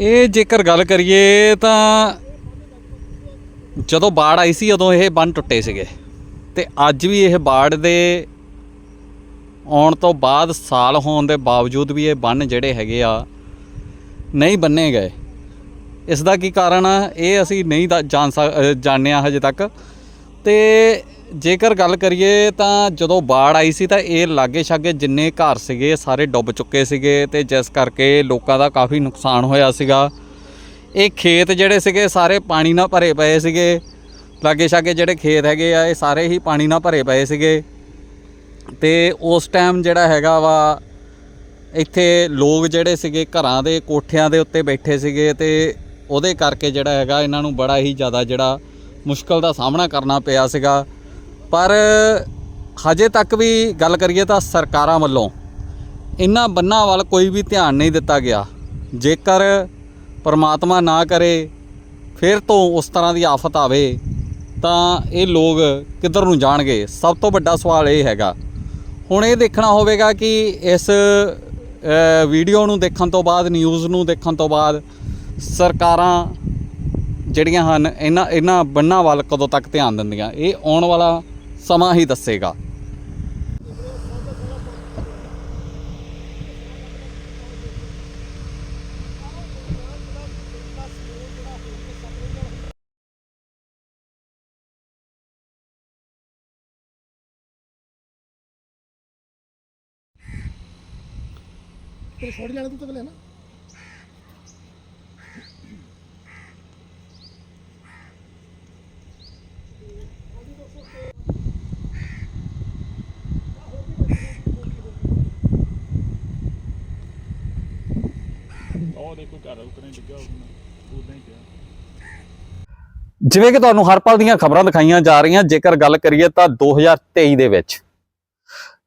ਇਹ ਜੇਕਰ ਗੱਲ ਕਰੀਏ ਤਾਂ ਜਦੋਂ ਬਾੜ ਆਈ ਸੀ ਉਦੋਂ ਇਹ ਬੰਨ ਟੁੱਟੇ ਸੀਗੇ। ਤੇ ਅੱਜ ਵੀ ਇਹ ਬਾੜ ਦੇ ਆਉਣ ਤੋਂ ਬਾਅਦ ਸਾਲ ਹੋਣ ਦੇ ਬਾਵਜੂਦ ਵੀ ਇਹ ਬੰਨ ਜਿਹੜੇ ਹੈਗੇ ਆ ਨਹੀਂ ਬੰਨੇ ਗਏ। ਇਸ ਦਾ ਕੀ ਕਾਰਨ ਆ? ਇਹ ਅਸੀਂ ਨਹੀਂ ਦਾ- ਜਾਣ ਸਕ ਅ, ਜਾਣਿਆ ਹਜੇ ਤੱਕ। ਤੇ ਜੇਕਰ ਗੱਲ ਕਰੀਏ ਤਾਂ ਜਦੋਂ ਬਾੜ ਆਈ ਸੀ ਤਾਂ ਇਹ ਲਾਗੇ ਛਾਗੇ ਜਿੰਨੇ ਘਰ ਸੀਗੇ, ਸਾਰੇ ਡੁੱਬ ਚੁੱਕੇ ਸੀਗੇ ਤੇ ਜਿਸ ਕਰਕੇ ਲੋਕਾਂ ਦਾ ਕਾਫੀ ਨੁਕਸਾਨ ਹੋਇਆ ਸੀਗਾ। ਇਹ ਖੇਤ ਜਿਹੜੇ ਸੀਗੇ, ਸਾਰੇ ਪਾਣੀ ਨਾਲ ਭਰੇ ਪਏ ਸੀਗੇ। ਲਾਗੇ ਛਾਗੇ ਜਿਹੜੇ ਖੇਤ ਹੈਗੇ ਆ, ਇਹ ਸਾਰੇ ਹੀ ਪਾਣੀ ਨਾਲ ਭਰੇ ਪਏ ਸੀਗੇ। ਤੇ ਉਸ ਟਾਈਮ ਜਿਹੜਾ ਹੈਗਾ ਵਾ, ਇੱਥੇ ਲੋਕ ਜਿਹੜੇ ਸੀਗੇ, ਘਰਾਂ ਦੇ ਕੋਠਿਆਂ ਦੇ ਉੱਤੇ ਬੈਠੇ ਸੀਗੇ ਤੇ ਉਹਦੇ ਕਰਕੇ ਜਿਹੜਾ ਹੈਗਾ, ਇਹਨਾਂ ਨੂੰ ਬੜਾ ਹੀ ਜ਼ਿਆਦਾ ਜਿਹੜਾ ਮੁਸ਼ਕਲ ਦਾ ਸਾਹਮਣਾ ਕਰਨਾ ਪਿਆ ਸੀਗਾ। ਪਰ ਹਜੇ ਤੱਕ ਵੀ ਗੱਲ ਕਰੀਏ ਤਾਂ ਸਰਕਾਰਾਂ ਵੱਲੋਂ ਇਹਨਾਂ ਬੰਨਾਂ ਵੱਲ ਕੋਈ ਵੀ ਧਿਆਨ ਨਹੀਂ ਦਿੱਤਾ ਗਿਆ। ਜੇਕਰ ਪਰਮਾਤਮਾ ਨਾ ਕਰੇ, ਫਿਰ ਤੋਂ ਉਸ ਤਰ੍ਹਾਂ ਦੀ ਆਫਤ ਆਵੇ, ਤਾਂ ਇਹ ਲੋਕ ਕਿੱਧਰ ਨੂੰ ਜਾਣਗੇ? ਸਭ ਤੋਂ ਵੱਡਾ ਸਵਾਲ ਇਹ ਹੈਗਾ। ਹੁਣ ਇਹ ਦੇਖਣਾ ਹੋਵੇਗਾ ਕਿ ਇਸ ਵੀਡੀਓ ਨੂੰ ਦੇਖਣ ਤੋਂ ਬਾਅਦ, ਨਿਊਜ਼ ਨੂੰ ਦੇਖਣ ਤੋਂ ਬਾਅਦ ਸਰਕਾਰਾਂ ਜਿਹੜੀਆਂ ਹਨ, ਇਹਨਾਂ ਇਹਨਾਂ ਬੰਨਾਂ ਵੱਲ ਕਦੋਂ ਤੱਕ ਧਿਆਨ ਦਿੰਦੀਆਂ? ਇਹ ਆਉਣ ਵਾਲਾ ਸਮਾਂ ਹੀ ਦੱਸੇਗਾ। ਤੇ ਛੋੜ ਜਾਣਾ ਤੂੰ ਤਾਂ ਪਹਿਲੇ ਨਾ ਉਹ ਦੇਖੋ ਘਰ ਉਤਰੇ ਡਿੱਗਾ ਉਦਾਂ ਹੀ ਪਿਆ ਜਿਵੇਂ ਕਿ ਤੁਹਾਨੂੰ ਹਰ ਪਲ ਦੀਆਂ ਖਬਰਾਂ ਦਿਖਾਈਆਂ ਜਾ ਰਹੀਆਂ, ਜੇਕਰ ਗੱਲ ਕਰੀਏ ਤਾਂ 2023 ਦੇ ਵਿੱਚ।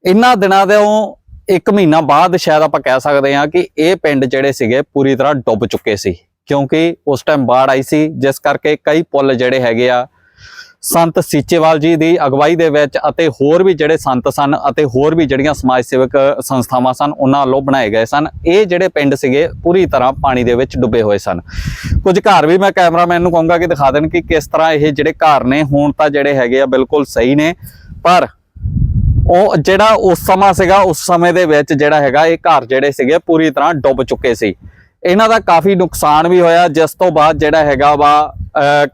ਇਹਨਾਂ ਦਿਨਾਂ ਦੇ ਉਹ ਇੱਕ ਮਹੀਨਾ ਬਾਅਦ ਸ਼ਾਇਦ ਆਪਾਂ ਕਹਿ ਸਕਦੇ ਹਾਂ ਕਿ ਇਹ ਪਿੰਡ ਜਿਹੜੇ ਸੀਗੇ ਪੂਰੀ ਤਰ੍ਹਾਂ ਡੁੱਬ ਚੁੱਕੇ ਸੀ। ਕਿਉਂਕਿ ਉਸ ਟਾਈਮ ਬਾੜ ਆਈ ਸੀ, ਜਿਸ ਕਰਕੇ ਕਈ ਪੁੱਲ ਜਿਹੜੇ ਹੈਗੇ ਆ ਸੰਤ ਸੀਚੇਵਾਲ ਜੀ ਦੀ ਅਗਵਾਈ ਦੇ ਵਿੱਚ ਅਤੇ ਹੋਰ ਵੀ ਜਿਹੜੇ ਸੰਤ ਸਨ ਅਤੇ ਹੋਰ ਵੀ ਜਿਹੜੀਆਂ ਸਮਾਜ ਸੇਵਕ ਸੰਸਥਾਵਾਂ ਸਨ, ਉਹਨਾਂ ਵੱਲੋਂ ਬਣਾਏ ਗਏ ਸਨ। ਇਹ ਜਿਹੜੇ ਪਿੰਡ ਸੀਗੇ, ਪੂਰੀ ਤਰ੍ਹਾਂ ਪਾਣੀ ਦੇ ਵਿੱਚ ਡੁੱਬੇ ਹੋਏ ਸਨ। ਕੁਝ ਘਰ ਵੀ ਮੈਂ ਕੈਮਰਾਮੈਨ ਨੂੰ ਕਹੂੰਗਾ ਕਿ ਦਿਖਾ ਦੇਣ ਕਿ ਕਿਸ ਤਰ੍ਹਾਂ ਇਹ ਜਿਹੜੇ ਘਰ ਨੇ, ਹੁਣ ਤਾਂ ਜਿਹੜੇ ਹੈਗੇ ਆ ਬਿਲਕੁਲ ਸਹੀ ਨੇ। ਪਰ ਉਹ ਜਿਹੜਾ ਉਸ ਸਮਾਂ ਸੀਗਾ, ਉਸ ਸਮੇਂ ਦੇ ਵਿੱਚ ਜਿਹੜਾ ਹੈਗਾ, ਇਹ ਘਰ ਜਿਹੜੇ ਸੀਗੇ, ਪੂਰੀ ਤਰ੍ਹਾਂ ਡੁੱਬ ਚੁੱਕੇ ਸੀ। ਇਹਨਾਂ ਦਾ ਕਾਫੀ ਨੁਕਸਾਨ ਵੀ ਹੋਇਆ ਜਿਸ ਤੋਂ ਬਾਅਦ ਜਿਹੜਾ ਹੈਗਾ ਵਾ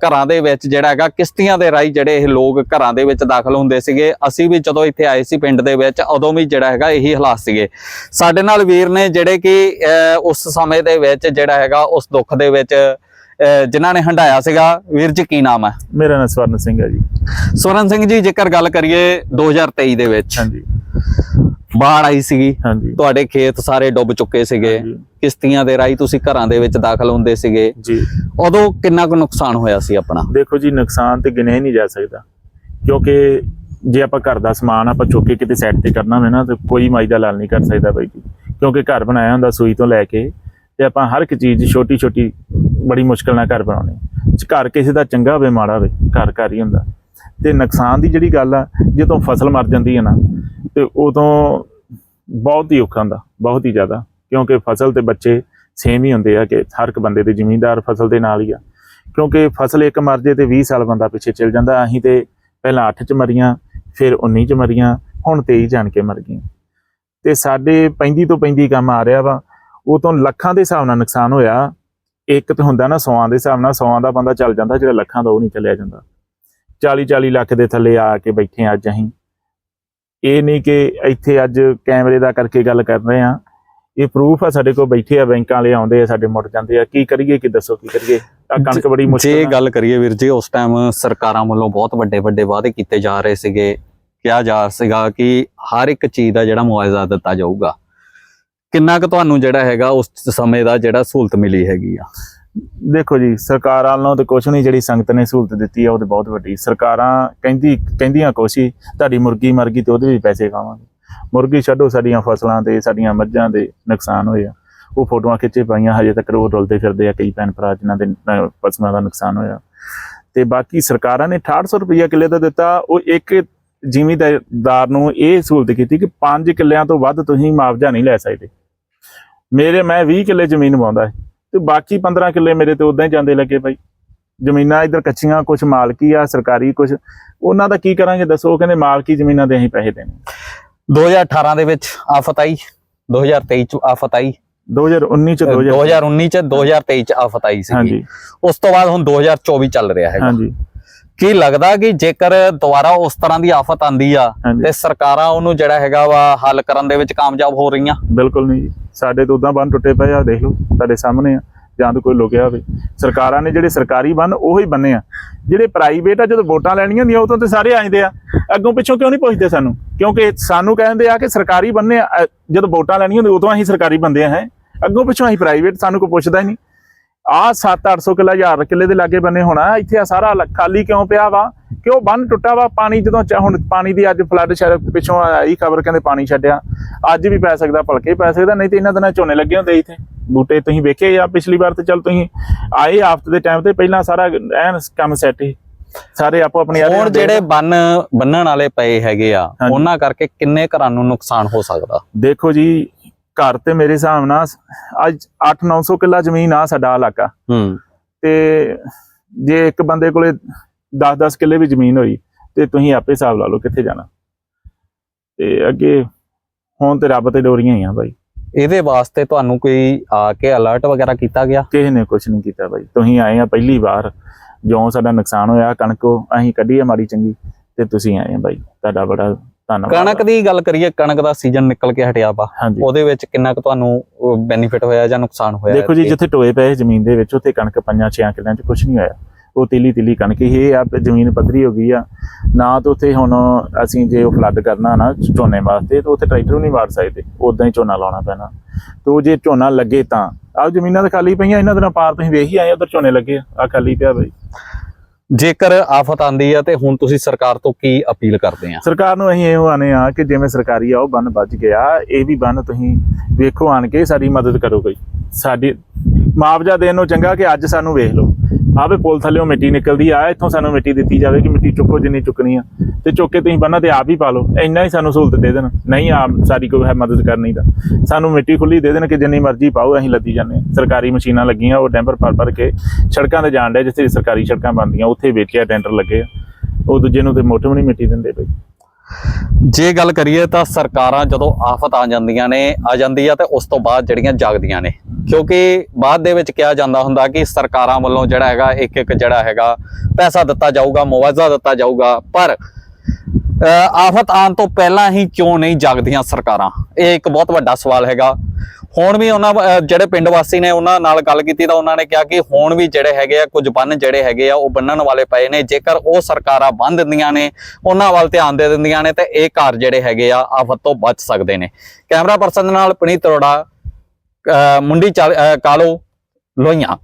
ਘਰਾਂ ਦੇ ਵਿੱਚ ਜਿਹੜਾ ਹੈਗਾ ਕਿਸ਼ਤੀਆਂ ਦੇ ਰਾਹੀਂ ਜਿਹੜੇ ਇਹ ਲੋਕ ਘਰਾਂ ਦੇ ਵਿੱਚ ਦਾਖਲ ਹੁੰਦੇ ਸੀਗੇ। ਅਸੀਂ ਵੀ ਜਦੋਂ ਇੱਥੇ ਆਏ ਸੀ ਪਿੰਡ ਦੇ ਵਿੱਚ ਉਦੋਂ ਵੀ ਜਿਹੜਾ ਹੈਗਾ ਇਹੀ ਹਾਲਾਤ ਸੀਗੇ। ਸਾਡੇ ਨਾਲ ਵੀਰ ਨੇ ਜਿਹੜੇ ਕਿ ਉਸ ਸਮੇਂ ਦੇ ਵਿੱਚ ਜਿਹੜਾ ਹੈਗਾ ਉਸ ਦੁੱਖ ਦੇ ਵਿੱਚ ਜਿਨ੍ਹਾਂ ਨੇ ਹੰਡਾਇਆ ਸੀਗਾ। ਵੀਰ ਜੀ ਕੀ ਨਾਮ ਹੈ? ਮੇਰਾ ਨਾਮ ਸਵਰਨ ਸਿੰਘ ਹੈ ਜੀ। ਸਵਰਨ ਸਿੰਘ ਜੀ ਜੇਕਰ ਗੱਲ ਕਰੀਏ 2023 ਦੇ ਵਿੱਚ। ਹਾਂਜੀ। ਬਾੜ ਆਈ ਸੀਗੀ। ਹਾਂਜੀ। ਤੁਹਾਡੇ ਖੇਤ ਸਾਰੇ ਡੁੱਬ ਚੁੱਕੇ ਸੀਗੇ। ਕਿਸ਼ਤੀਆਂ ਦੇ ਰਾਹੀਂ ਤੁਸੀਂ ਘਰਾਂ ਦੇ ਵਿੱਚ ਦਾਖਲ ਹੁੰਦੇ ਸੀਗੇ। ਜੀ। ਉਦੋਂ ਕਿੰਨਾ ਕੁ ਨੁਕਸਾਨ ਹੋਇਆ ਸੀ ਆਪਣਾ? ਦੇਖੋ ਜੀ ਨੁਕਸਾਨ ਤੇ ਗਿਣਿਆ ਨਹੀਂ ਜਾ ਸਕਦਾ। ਕਿਉਂਕਿ ਜੇ ਆਪਾਂ ਘਰ ਦਾ ਸਮਾਨ ਆਪਾਂ ਚੁੱਕ ਕੇ ਕਿਤੇ ਸਾਈਡ ਤੇ ਕਰਨਾ ਹੋਵੇ ਨਾ ਤੇ ਕੋਈ ਮਾਈ ਦਾ ਲਾਲ ਨਹੀਂ ਕਰ ਸਕਦਾ ਬਾਈ ਜੀ। ਕਿਉਂਕਿ ਘਰ ਬਣਾਇਆ ਹੁੰਦਾ ਸੂਈ ਤੋਂ ਲੈ ਕੇ ਤੇ ਆਪਾਂ ਹਰ ਇੱਕ ਚੀਜ਼ ਛੋਟੀ ਛੋਟੀ ਬੜੀ ਮੁਸ਼ਕਲ ਨਾਲ ਘਰ ਬਣਾਉਣੇ। ਘਰ ਕਿਸੇ ਦਾ ਚੰਗਾ ਹੋਵੇ ਮਾੜਾ ਹੋਵੇ ਘਰ ਘਰ ਹੀ ਹੁੰਦਾ। ਤੇ ਨੁਕਸਾਨ ਦੀ ਜਿਹੜੀ ਗੱਲ ਆ ਜਦੋਂ ਫਸਲ ਮਰ ਜਾਂਦੀ ਹੈ ਨਾ ਤੇ ਉਦੋਂ ਬਹੁਤ ਹੀ ਔਖਾ ਹੁੰਦਾ, ਬਹੁਤ ਹੀ ਜ਼ਿਆਦਾ, ਕਿਉਂਕਿ ਫਸਲ ਤੇ ਬੱਚੇ ਸੇਮ ਹੀ ਹੁੰਦੇ ਆ ਕਿ ਹਰ ਇੱਕ ਬੰਦੇ ਦੇ ਜ਼ਿਮੀਂਦਾਰ ਫਸਲ ਦੇ ਨਾਲ ਹੀ ਆ। ਕਿਉਂਕਿ ਫਸਲ ਇੱਕ ਮਰ ਜੇ ਤੇ 20 ਸਾਲ ਬੰਦਾ ਪਿੱਛੇ ਚੱਲ ਜਾਂਦਾ, ਅਸੀਂ ਤੇ ਪਹਿਲਾਂ 8 ਚ ਮਰੀਆਂ, ਫਿਰ 19 ਚ ਮਰੀਆਂ, ਹੁਣ 23 ਜਾਣ ਕੇ ਮਰ ਗਈਆਂ। ਤੇ ਸਾਡੇ 35 ਤੋਂ 35 ਕੰਮ ਆ ਰਿਹਾ ਵਾ ਉਹ ਤੋਂ ਲੱਖਾਂ ਦੇ ਹਿਸਾਬ ਨਾਲ ਨੁਕਸਾਨ ਹੋਇਆ। ਇੱਕ ਤੇ ਹੁੰਦਾ ਨਾ ਸੌਆਂ ਦੇ ਹਿਸਾਬ ਨਾਲ, ਸੌਆਂ ਦਾ ਬੰਦਾ ਚੱਲ ਜਾਂਦਾ, ਜਿਹੜਾ ਲੱਖਾਂ ਦਾ ਉਹ ਨਹੀਂ ਚੱਲਿਆ ਜਾਂਦਾ। 40 40 ਲੱਖ ਦੇ ਥੱਲੇ ਆ ਕੇ ਬੈਠੇ ਹਾਂ ਅੱਜ ਅਸੀਂ। ਇਹ ਨਹੀਂ ਕਿ ਇੱਥੇ ਅੱਜ ਕੈਮਰੇ ਦਾ ਕਰਕੇ ਗੱਲ ਕਰ ਰਹੇ ਆ ਇਹ ਪ੍ਰੂਫ ਆ ਸਾਡੇ ਕੋਲ ਬੈਠੇ ਆ ਬੈਂਕਾਂ ਵਾਲੇ ਆਉਂਦੇ ਆ ਸਾਡੇ ਮੁੜ ਜਾਂਦੇ ਆ। ਕੀ ਕਰੀਏ ਕੀ ਦੱਸੋ ਕੀ ਕਰੀਏ? ਆ ਕਣਕ ਬੜੀ ਮੁਸ਼ਕਿਲ ਜੇ ਗੱਲ ਕਰੀਏ ਵੀਰ ਜੀ ਉਸ ਟਾਈਮ ਸਰਕਾਰਾਂ ਵੱਲੋਂ ਬਹੁਤ ਵੱਡੇ ਵੱਡੇ ਵਾਅਦੇ ਕੀਤੇ ਜਾ ਰਹੇ ਸੀਗੇ। ਕਿਹਾ ਜਾ ਸੀਗਾ ਕਿ ਹਰ ਇੱਕ ਚੀਜ਼ ਦਾ ਜਿਹੜਾ ਮੁਆਵਜ਼ਾ ਦਿੱਤਾ ਜਾਊਗਾ। ਕਿੰਨਾ ਕੁ ਤੁਹਾਨੂੰ ਜਿਹੜਾ ਹੈਗਾ ਉਸ ਸਮੇਂ ਦਾ ਜਿਹੜਾ ਸਹੂਲਤ ਮਿਲੀ ਹੈਗੀ ਆ? ਦੇਖੋ ਜੀ ਸਰਕਾਰਾਂ ਵੱਲੋਂ ਤੇ ਕੁਛ ਨਹੀਂ ਜਿਹੜੀ ਸੰਗਤ ਨੇ ਸਹੂਲਤ ਦਿੱਤੀ ਆ ਉਹ ਤੇ ਬਹੁਤ ਵੱਡੀ। ਸਰਕਾਰਾਂ ਕਹਿੰਦੀ ਕਹਿੰਦੀਆਂ ਕੁਛ ਹੀ ਤੁਹਾਡੀ ਮੁਰਗੀ ਮਰ ਗਈ ਤੇ ਉਹਦੇ ਵੀ ਪੈਸੇ ਖਾਵਾਂਗੇ। ਮੁਰਗੀ ਛੱਡੋ ਸਾਡੀਆਂ ਫਸਲਾਂ ਤੇ ਸਾਡੀਆਂ ਮੱਝਾਂ ਦੇ ਨੁਕਸਾਨ ਹੋਇਆ। ਉਹ ਫੋਟੋਆਂ ਖਿੱਚੇ ਪਾਈਆਂ ਹਜੇ ਤੱਕ ਉਹ ਰੁਲਦੇ ਫਿਰਦੇ ਆ ਕਈ ਭੈਣ ਭਰਾ ਜਿਨ੍ਹਾਂ ਦੇ ਅਹ, ਪਸ਼ੂਆਂ ਦਾ ਨੁਕਸਾਨ ਹੋਇਆ। ਤੇ ਬਾਕੀ ਸਰਕਾਰਾਂ ਨੇ 6800 ਰੁਪਈਆ ਕਿੱਲੇ ਦਾ ਦਿੱਤਾ। ਉਹ ਇੱਕ ਜ਼ਿਮੀਦਾਰ ਨੂੰ ਇਹ ਸਹੂਲਤ ਕੀਤੀ ਕਿ 5 ਕਿੱਲਿਆਂ ਤੋਂ ਵੱਧ ਤੁਸੀਂ ਮੁਆਵਜ਼ਾ ਨਹੀਂ ਲੈ ਸਕਦੇ। ਮੇਰੇ ਮੈਂ 20 ਕਿੱਲੇ ਜ਼ਮੀਨ ਵਾਉਂਦਾ ਹੈ ਤੇ ਬਾਕੀ 15 ਕਿੱਲੇ ਮੇਰੇ ਤੇ ਉਦਾਂ ਹੀ ਜਾਂਦੇ ਲੱਗੇ ਬਾਈ। ਜ਼ਮੀਨਾਂ ਇਧਰ ਕੱਚੀਆਂ ਕੁਝ ਮਾਲਕੀ ਆ ਸਰਕਾਰੀ ਕੁਝ ਉਹਨਾਂ ਦਾ ਕੀ ਕਰਾਂਗੇ ਦੱਸੋ? ਕਹਿੰਦੇ ਮਾਲਕੀ ਜ਼ਮੀਨਾਂ ਦੇ ਅਸੀਂ ਪੈਸੇ ਦੇਣੇ। 2018 ਦੇ ਵਿੱਚ ਆਫਤ ਆਈ 2023 ਚ ਆਫਤ ਆਈ 2019 ਚ 2000 2019 ਚ 2023 ਚ ਆਫਤ ਆਈ ਸੀ ਹਾਂਜੀ। ਉਸ ਤੋਂ ਬਾਅਦ ਹੁਣ 2024 ਚੱਲ ਰਿਹਾ ਹੈਗਾ। ਹਾਂਜੀ। ਕੀ ਲੱਗਦਾ ਕਿ ਜੇਕਰ ਦੁਬਾਰਾ ਉਸ ਤਰ੍ਹਾਂ ਦੀ ਆਫਤ ਆਂਦੀ ਆ ਤੇ ਸਰਕਾਰਾਂ ਉਹਨੂੰ ਜਿਹੜਾ ਹੈਗਾ ਵਾ ਹੱਲ ਕਰਨ ਦੇ ਵਿੱਚ ਕਾਮਯਾਬ ਹੋ ਰਹੀਆਂ? ਬਿਲਕੁਲ ਨਹੀਂ ਜੀ। ਸਾਡੇ ਤੋਂ ਉਦਾਂ ਬੰਨ ਟੁੱਟੇ ਪਏ ਆ ਦੇਖ ਲਓ ਤੁਹਾਡੇ ਸਾਹਮਣੇ ਆ ਜਾਂ ਤਾਂ ਕੋਈ ਲੁਕਿਆ ਹੋਵੇ। ਸਰਕਾਰਾਂ ਨੇ ਜਿਹੜੇ ਸਰਕਾਰੀ ਬੰਨ ਉਹੀ ਬੰਨੇ ਆ। ਜਿਹੜੇ ਪ੍ਰਾਈਵੇਟ ਆ ਜਦੋਂ ਵੋਟਾਂ ਲੈਣੀਆਂ ਹੁੰਦੀਆਂ ਉਦੋਂ ਤੇ ਸਾਰੇ ਆ ਜਾਂਦੇ ਆ। ਅੱਗੋਂ ਪਿੱਛੋਂ ਕਿਉਂ ਨਹੀਂ ਪੁੱਛਦੇ ਸਾਨੂੰ? ਕਿਉਂਕਿ ਸਾਨੂੰ ਕਹਿੰਦੇ ਆ ਕਿ ਸਰਕਾਰੀ ਬੰਨੇ ਆ, ਜਦੋਂ ਵੋਟਾਂ ਲੈਣੀਆਂ ਹੁੰਦੀਆਂ ਉਦੋਂ ਅਸੀਂ ਸਰਕਾਰੀ ਬੰਦੇ ਆ ਹੈ। ਅੱਗੋਂ ਪਿੱਛੋਂ ਅਸੀਂ ਪ੍ਰਾਈਵੇਟ ਸਾਨੂੰ ਕੋਈ ਪੁੱਛਦਾ ਹੀ ਨਹੀਂ। ਆ 7-800 ਕਿੱਲਾ ਹਜ਼ਾਰ ਕਿੱਲੇ ਦੇ ਲਾਗੇ ਬੰਨੇ ਹੋਣਾ ਇੱਥੇ ਆ ਸਾਰਾ ਖਾਲੀ ਕਿਉਂ ਪਿਆ ਵਾ? ਕਿਉਂ ਬੰਨ ਟੁੱਟਾ ਵਾ? ਪਾਣੀ ਜਦੋਂ ਹੁਣ ਪਾਣੀ ਦੀ ਅੱਜ ਫਲੱਡ ਸ਼ਾਇਦ ਪਿੱਛੋਂ ਆਈ ਖਬਰ ਕਹਿੰਦੇ ਪਾਣੀ ਛੱਡਿਆ। ਅੱਜ ਵੀ ਪੈ ਸਕਦਾ ਭਲਕੇ ਪੈ ਸਕਦਾ ਨਹੀਂ ਤੇ ਇਹਨਾਂ ਦਿਨਾਂ ਝੋਨੇ ਲੱਗੇ ਹੁੰਦੇ ਇੱਥੇ। ਬੂਟੇ ਤੁਸੀਂ ਵੇਖੇ ਆ ਪਿਛਲੀ ਵਾਰ ਤੇ ਚੱਲ ਤੁਸੀਂ ਆਏ ਹਫ਼ਤੇ ਦੇ ਟਾਈਮ ਤੇ ਪਹਿਲਾਂ ਸਾਰਾ ਐਨ ਕੰਮ ਸੈੱਟ ਸੀ। ਸਾਰੇ ਆਪੋ ਆਪਣੀ ਆਰੇ ਹੁਣ ਜਿਹੜੇ ਬੰਨ ਬੰਨਣ ਵਾਲੇ ਪਏ ਹੈਗੇ ਆ। ਉਹਨਾਂ ਕਰਕੇ ਕਿੰਨੇ ਘਰਾਂ ਨੂੰ ਨੁਕਸਾਨ ਹੋ ਸਕਦਾ? ਦੇਖੋ ਜੀ ਘਰ ਤੇ ਮੇਰੇ ਹਿਸਾਬ ਨਾਲ ਅੱਜ 8-900 ਕਿੱਲਾ ਜ਼ਮੀਨ ਆ ਸਾਡਾ ਇਲਾਕਾ। ਹੂੰ। ਤੇ ਜੇ ਇੱਕ ਬੰਦੇ ਕੋਲੇ 10-10 ਕਿੱਲੇ ਵੀ ਜ਼ਮੀਨ ਹੋਈ ਤੇ ਤੁਸੀਂ ਆਪੇ ਹਿਸਾਬ ਲਾ ਲਓ ਕਿੱਥੇ ਜਾਣਾ। ਤੇ ਅੱਗੇ ਹੁਣ ਤੇ ਰੱਬ ਤੇ ਡੋਰੀਆਂ ਹੀ ਆ ਬਾਈ। ਇਹਦੇ ਵਾਸਤੇ ਤੁਹਾਨੂੰ ਕੋਈ ਆ ਕੇ ਅਲਰਟ ਵਗੈਰਾ ਕੀਤਾ ਗਿਆ? ਕਿਸੇ ਨੇ ਕੁਝ ਨਹੀਂ ਕੀਤਾ ਬਾਈ। ਤੁਸੀਂ ਆਏ ਆ ਪਹਿਲੀ ਵਾਰ ਜਿਉਂ ਸਾਡਾ ਨੁਕਸਾਨ ਹੋਇਆ ਕਣਕੋ ਅਸੀਂ ਕੱਢੀ ਆ ਮਾੜੀ ਚੰਗੀ ਤੇ ਤੁਸੀਂ ਆਏ ਆ ਬਾਈ। ਤੁਹਾਡਾ ਬੜਾ ਧੰਨਵਾਦ। ਕਣਕ ਦੀ ਗੱਲ ਕਰੀਏ ਕਣਕ ਦਾ ਸੀਜ਼ਨ ਨਿਕਲ ਕੇ ਹਟਿਆ ਵਾ। ਉਹਦੇ ਵਿੱਚ ਕਿੰਨਾ ਕੁ ਤੁਹਾਨੂੰ ਬੈਨੀਫਿਟ ਹੋਇਆ ਜਾਂ ਨੁਕਸਾਨ ਹੋਇਆ ਦੇਖੋ ਜੀ ਜਿੱਥੇ ਟੋਏ ਪਏ ਜ਼ਮੀਨ ਦੇ ਵਿੱਚ ਉੱਥੇ ਕਣਕ ਪੰਜਾਂ ਛਿਆਂ ਕਿੱਲਿਆਂ 'ਚ ਕੁਝ ਨਹੀਂ ਹੋਇਆ। ਉਹ ਤੀਲੀ ਤੀਲੀ ਕਣਕ ਹੀ ਆ ਜ਼ਮੀਨ ਪੱਧਰੀ ਹੋ ਗਈ ਆ। ਨਾ ਤਾਂ ਉੱਥੇ ਹੁਣ ਅਸੀਂ ਜੇ ਉਹ ਫਲੱਡ ਕਰਨਾ ਨਾ ਝੋਨੇ ਵਾਸਤੇ ਤਾਂ ਉੱਥੇ ਟਰੈਕਟਰ ਨਹੀਂ ਵਾੜ ਸਕਦੇ। ਉਦਾਂ ਹੀ ਝੋਨਾ ਲਾਉਣਾ ਪੈਣਾ। ਤੇ ਜੇ ਝੋਨਾ ਲੱਗੇ ਤਾਂ। ਆਹ ਜ਼ਮੀਨਾਂ ਤਾਂ ਖਾਲੀ ਪਈਆਂ ਇਹਨਾਂ ਦਿਨਾਂ ਪਾਰ ਤੁਸੀਂ ਵੇਖ ਹੀ ਆਏ ਉਧਰ ਝੋਨੇ ਲੱਗੇ ਆ। ਖਾਲੀ ਪਿਆ ਬਈ। ਜੇਕਰ ਆਫਤ ਆਂਦੀ ਆ ਤੇ ਹੁਣ ਤੁਸੀਂ ਸਰਕਾਰ ਤੋਂ ਕੀ ਅਪੀਲ ਕਰਦੇ ਆ? ਸਰਕਾਰ ਨੂੰ ਅਸੀਂ ਇਹੋ ਆਨੇ ਆ ਕਿ ਜਿਵੇਂ ਸਰਕਾਰੀ ਆ, ਉਹ ਬੰਨ ਵੱਜ ਗਿਆ, ਇਹ ਵੀ ਬੰਨ ਤੁਸੀਂ ਵੇਖੋ ਆਣ ਕੇ ਸਾਡੀ ਮਦਦ ਕਰੋ ਕੋਈ। ਸਾਡੀ ਮੁਆਵਜ਼ਾ ਦੇਣ ਨੂੰ ਚੰਗਾ ਕਿ ਅੱਜ ਸਾਨੂੰ ਵੇਖ ਲਓ। ਆਵੇ ਪੁਲ ਥੱਲੇੋਂ ਮਿੱਟੀ ਨਿਕਲਦੀ ਆ, ਇੱਥੋਂ ਸਾਨੂੰ ਮਿੱਟੀ ਦਿੱਤੀ ਜਾਵੇ ਕਿ ਮਿੱਟੀ ਚੁੱਕੋ ਜਿੰਨੀ ਚੁੱਕਣੀ ਆ। ਤੇ ਚੁੱਕ ਕੇ ਤੁਸੀਂ ਬੰਨਾਂ ਤੇ ਆਪ ਹੀ ਪਾ ਲਓ, ਇੰਨਾ ਹੀ ਸਾਨੂੰ ਸਹੂਲਤ ਦੇ ਦੇਣ। ਨਹੀਂ ਆਪ ਸਾਰੀ ਕੋਈ ਹੈ ਮਦਦ ਕਰਨੀ ਦਾ ਸਾਨੂੰ ਮਿੱਟੀ ਖੁੱਲੀ ਦੇ ਦੇਣ ਕਿ ਜਿੰਨੀ ਮਰਜ਼ੀ ਪਾਓ, ਅਸੀਂ ਲੱਦੀ ਜਾਂਦੇ ਹਾਂ। ਸਰਕਾਰੀ ਮਸ਼ੀਨਾਂ ਲੱਗੀਆਂ, ਉਹ ਡੈਂਪਰ ਭਰ ਭਰ ਕੇ ਸੜਕਾਂ ਤੇ ਜਾਣ ਡੇ ਜਿੱਥੇ ਸਰਕਾਰੀ ਸੜਕਾਂ ਬਣਦੀਆਂ, ਉੱਥੇ ਵੇਚਿਆ, ਟੈਂਡਰ ਲੱਗੇ ਆ। ਉਹ ਦੂਜੇ ਨੂੰ ਤੇ ਮੋਟੇ ਵੀ ਨਹੀਂ ਮਿੱਟੀ ਦਿੰਦੇ ਬਈ। ਜੇ ਗੱਲ ਕਰੀਏ ਤਾਂ ਸਰਕਾਰਾਂ ਜਦੋਂ ਆਫਤ ਆ ਜਾਂਦੀਆਂ ਨੇ, ਆ ਜਾਂਦੀ ਆ ਤੇ ਉਸ ਤੋਂ ਬਾਅਦ ਜਿਹੜੀਆਂ ਜਾਗਦੀਆਂ ਨੇ। ਕਿਉਂਕਿ ਬਾਅਦ ਦੇ ਵਿੱਚ ਕਿਹਾ ਜਾਂਦਾ ਹੁੰਦਾ ਕਿ ਸਰਕਾਰਾਂ ਵੱਲੋਂ ਜਿਹੜਾ ਹੈਗਾ ਇੱਕ ਇੱਕ ਜਿਹੜਾ ਹੈਗਾ ਪੈਸਾ ਦਿੱਤਾ ਜਾਊਗਾ, ਮੁਆਵਜ਼ਾ ਦਿੱਤਾ ਜਾਊਗਾ, ਪਰ ਆਫਤ ਆਉਣ ਤੋਂ ਪਹਿਲਾਂ ਹੀ ਕਿਉਂ ਨਹੀਂ ਜਾਗਦੀਆਂ ਸਰਕਾਰਾਂ? ਇਹ ਇੱਕ ਬਹੁਤ ਵੱਡਾ ਸਵਾਲ ਹੈਗਾ। ਹੁਣ ਵੀ ਉਹਨਾਂ ਅ, ਜਿਹੜੇ ਪਿੰਡ ਵਾਸੀ ਨੇ ਉਹਨਾਂ ਨਾਲ ਗੱਲ ਕੀਤੀ ਤਾਂ ਉਹਨਾਂ ਨੇ ਕਿਹਾ ਕਿ ਹੁਣ ਵੀ ਜਿਹੜੇ ਹੈਗੇ ਆ ਕੁਝ ਬੰਨ ਜਿਹੜੇ ਹੈਗੇ ਆ ਉਹ ਬੰਨਣ ਵਾਲੇ ਪਏ ਨੇ। ਜੇਕਰ ਉਹ ਸਰਕਾਰਾਂ ਬੰਨ ਦਿੰਦੀਆਂ ਨੇ ਉਹਨਾਂ ਵੱਲ ਧਿਆਨ ਦੇ ਦਿੰਦੀਆਂ ਨੇ ਤਾਂ ਇਹ ਘਰ ਜਿਹੜੇ ਹੈਗੇ ਆ ਆਫਤ ਤੋਂ ਬਚ ਸਕਦੇ ਨੇ। ਕੈਮਰਾ ਪਰਸਨ ਨਾਲ ਪਨੀਤ ਅਰੋੜਾ ਮੁੰਡੀ ਚਾਲ- ਕਾਲੋ ਲੋਹੀਆਂ।